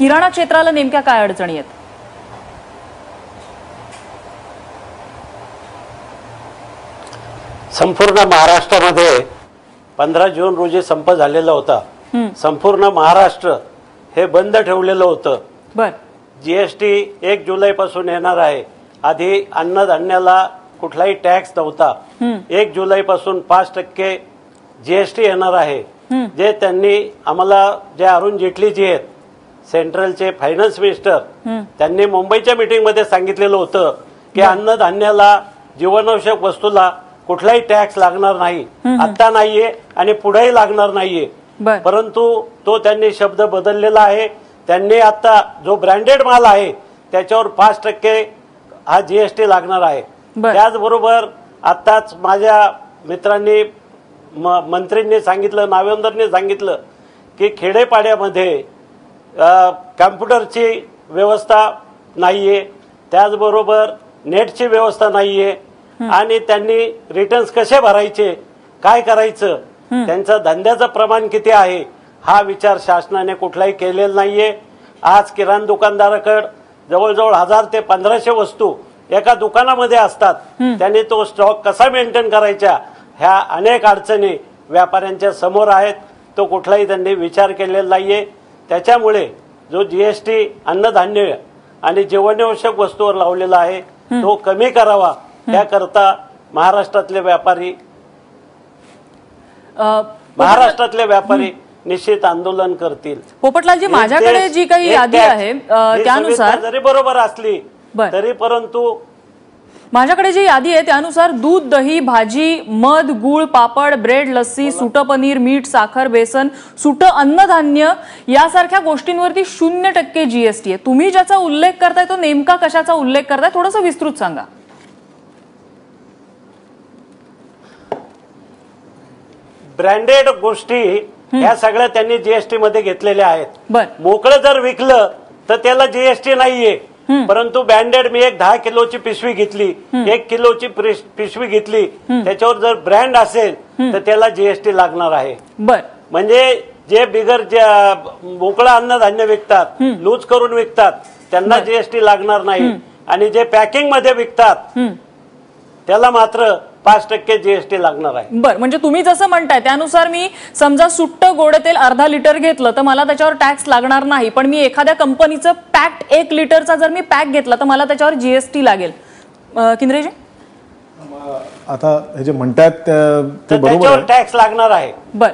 किराणा क्षेत्राला नेमक्या काय अडचणी आहेत? संपूर्ण महाराष्ट्रामध्ये पंधरा जून रोजी संप झालेला होता. संपूर्ण महाराष्ट्र हे बंद ठेवलेलं होतं. बर. जीएसटी एक जुलैपासून येणार आहे. आधी अन्नधान्याला कुठलाही टॅक्स नव्हता. एक जुलैपासून पाच टक्के जीएसटी येणार आहे. जे त्यांनी आम्हाला जे अरुण जेटलीजी आहेत सेंट्रलचे फायनान्स मिनिस्टर त्यांनी मुंबईच्या मीटिंगमध्ये सांगितलेलं होतं की अन्नधान्याला जीवनावश्यक वस्तूला कुठलाही टॅक्स लागणार नाही. आता नाहीये आणि पुढेही लागणार नाहीये. परंतु तो त्यांनी शब्द बदललेला आहे. त्यांनी आता जो ब्रँडेड माल आहे त्याच्यावर पाच टक्के हा जीएसटी लागणार आहे. बर. त्याचबरोबर आताच माझ्या मित्रांनी मंत्रींनी सांगितलं नावेंदरने सांगितलं की खेडेपाड्यामध्ये कॅम्प्युटरची व्यवस्था नाहीये. त्याचबरोबर नेटची व्यवस्था नाहीये. आणि त्यांनी रिटर्न्स कसे भरायचे? काय करायचं? त्यांचं धंद्याचं प्रमाण किती आहे? हा विचार शासनाने कुठलाही केलेला नाहीये. आज किराणा दुकानदाराकडे जवळजवळ हजार ते पंधराशे वस्तू एका दुकानामध्ये असतात. त्यांनी तो स्टॉक कसा मेंटेन करायचा? ह्या अनेक अडचणी व्यापाऱ्यांच्या समोर आहेत. तो कुठलाही त्यांनी विचार केलेला नाहीये. त्याच्यामुळे जो जीएसटी अन्नधान्य आणि जीवनावश्यक वस्तूवर लावलेला आहे तो कमी करावा. त्याकरता महाराष्ट्रातले व्यापारी महाराष्ट्रातले व्यापारी निश्चित आंदोलन करतील. पोपटलालजी माझ्याकडे जी काही यादी. आहे त्यानुसार जरी बरोबर असली. तरी परंतु माझ्याकडे जी यादी आहे त्यानुसार दूध दही भाजी मध गुळ पापड ब्रेड लस्सी सुटं पनीर मीठ साखर बेसन सुटं अन्नधान्य यासारख्या गोष्टींवरती शून्य टक्के जीएसटी आहे. तुम्ही ज्याचा उल्लेख करताय तो नेमका कशाचा उल्लेख करताय थोडंसं विस्तृत सांगा. ब्रँडेड गोष्टी ह्या सगळ्या त्यांनी जीएसटी मध्ये घेतलेल्या आहेत. बर. मोकळं जर विकलं तर त्याला जीएसटी नाहीये. परंतु ब्रँडेड मी एक दहा किलोची पिशवी घेतली एक किलोची पिश- पिशवी घेतली त्याच्यावर जर ब्रँड असेल तर त्याला जीएसटी लागणार आहे. बर. म्हणजे जे बिगर मोकळं अन्नधान्य विकतात लूज करून विकतात त्यांना जीएसटी लागणार नाही. आणि जे पॅकिंगमध्ये विकतात त्याला मात्र पाच टक्के जीएसटी लागणार आहे. बर म्हणजे तुम्ही जसं म्हणताय त्यानुसार मी समजा सुट्ट गोड तेल अर्धा लिटर घेतलं तर मला त्याच्यावर टॅक्स लागणार नाही. पण मी एखाद्या कंपनीचं पॅक्ट एक लिटरचा जर मी पॅक घेतला तर मला त्याच्यावर जीएसटी लागेल. किंद्रेजी? आता हे जे म्हणतायत त्या- ते बरोबर टॅक्स लागणार आहे. बर.